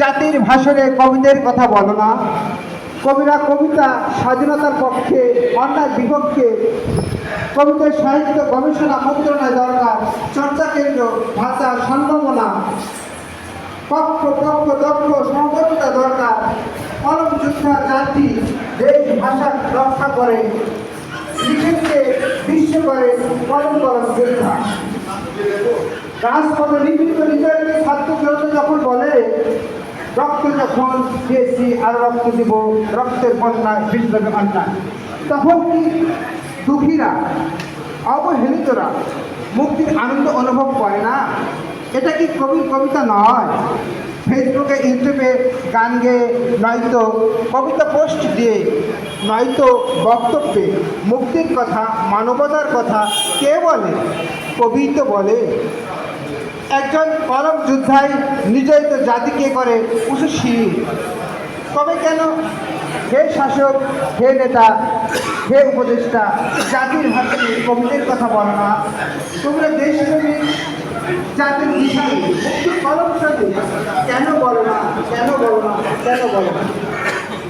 জাতির ভাষণে কবিদের কথা বলো না। কবিরা কবিতা স্বাধীনতার পক্ষে, অন্যায় বিপক্ষে, কবিদের সাহিত্য গবেষণা মন্ত্রণায় দরকার চর্চা কেন্দ্র, ভাষা সম্ভাবনা পক্ষ পক্ষ, দক্ষ সংগঠনটা দরকার, কলম, যোদ্ধা, জাতি, দেশ, ভাষা রক্ষা করে লিখিতকে বিশ্ব করে কলম কলম যোদ্ধা রাজপথে লিখিত নিজেকে ছাত্র রক্ত যখন দিয়েছি আর রক্ত দিব, রক্তের বন্যায় বিপ্লবে অন্যায়। তখন কি দুঃখীরা, অবহেলিতরা মুক্তির আনন্দ অনুভব করে না? এটা কি কবির কবিতা নয়? ফেসবুকে, ইউটিউবে গান গেয়ে নয়তো কবিতা পোস্ট দিয়ে নয়তো বক্তব্যে মুক্তির কথা, মানবতার কথা কে বলে? কবি তো বলে। একজন পরম যোদ্ধাই নির্যাতিত জাতিকে করে উঁচু শির তবে কেন হে শাসক, হে নেতা, হে উপদেষ্টা, জাতির হাতে কবিদের কথা বলো না। তোমরা দেশপ্রেমী, জাতির বিষয় সাথে কেন বলো না, কেন বলো না, কেন বলো না?